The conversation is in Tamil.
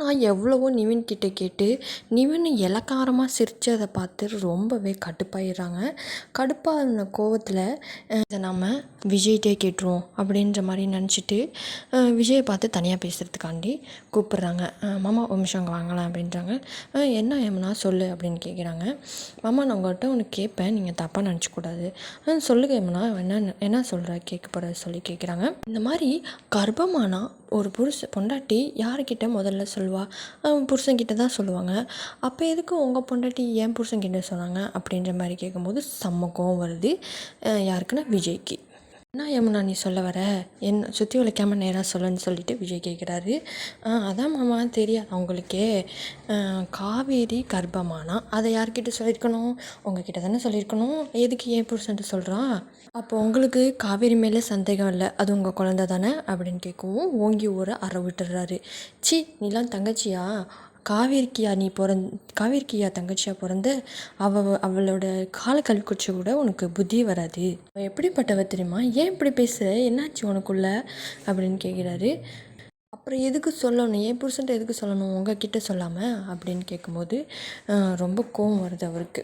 நான் எவ்வளவோ நிவின் கிட்ட கேட்டு நிவின் இளக்காரமாக சிரிச்சதை பார்த்து ரொம்பவே கடுப்பாயிடுறாங்க. கடுப்பான கோவத்தில் இதை நம்ம விஜய்கிட்டே கேட்டுருவோம் அப்படின்ற மாதிரி நினச்சிட்டு விஜயை பார்த்து தனியாக பேசுகிறதுக்காண்டி கூப்பிட்றாங்க. மாமா ஒரு நிமிஷம் அங்கே வாங்கலாம் அப்படின்றாங்க. என்ன ஏம்னா சொல்லு அப்படின்னு கேட்குறாங்க மாமா நான் உங்கள்கிட்ட ஒன்று கேட்பேன் நீங்கள் தப்பாக நினச்சிக்கூடாது சொல்லுங்க ஏம்னா என்ன என்ன சொல்கிற கேட்க போகிற சொல்லி கேட்குறாங்க இந்த மாதிரி கர்ப்பமானா ஒரு புருஷ பொண்டாட்டி யார்கிட்ட முதல்ல சொல்லுவா. அவன் புருஷன்கிட்ட தான் சொல்லுவாங்க. அப்போ எதுக்கு உங்கள் பொண்டாட்டி ஏன் புருஷன்கிட்ட சொன்னாங்க? அப்படின்ற மாதிரி கேட்கும்போது செம்ம கோவம் வருது. யாருக்குன்னா விஜய்க்கு. என்ன யமுனா நீ சொல்ல வர? என் சுற்றி உழைக்காமல் நேராக சொல்லுன்னு சொல்லிட்டு விஜய் கேட்குறாரு அதான் மாமா தெரியாது அவங்களுக்கே. காவேரி கர்ப்பமானா? அதை யார்கிட்ட சொல்லியிருக்கணும் உங்ககிட்ட தானே சொல்லியிருக்கணும் எதுக்கு ஏன் புருஷன்ட்டு சொல்கிறா அப்போ உங்களுக்கு காவேரி மேலே சந்தேகம் இல்லை அது உங்கள் குழந்த தானே? அப்படின்னு கேட்கவும் ஓங்கி ஊரை அற விட்டுறாரு. சி நீலாம் தங்கச்சியா? காவேரிக்கியா நீ பிறந் காவேரிக்கியா தங்கச்சியாக பிறந்த அவ அவளோட கால கல்குச்சி கூட உனக்கு புத்தி வராது. அவள் எப்படிப்பட்டவ தெரியுமா? ஏன் இப்படி பேசுகிற என்னாச்சு உனக்குள்ள? அப்படின்னு கேட்குறாரு அப்புறம் எதுக்கு சொல்லணும்? ஏன் புருஷன்ட்ட எதுக்கு சொல்லணும்? உங்ககிட்ட சொல்லாமல் அப்படின்னு கேட்கும்போது ரொம்ப கோவம் வருது அவருக்கு.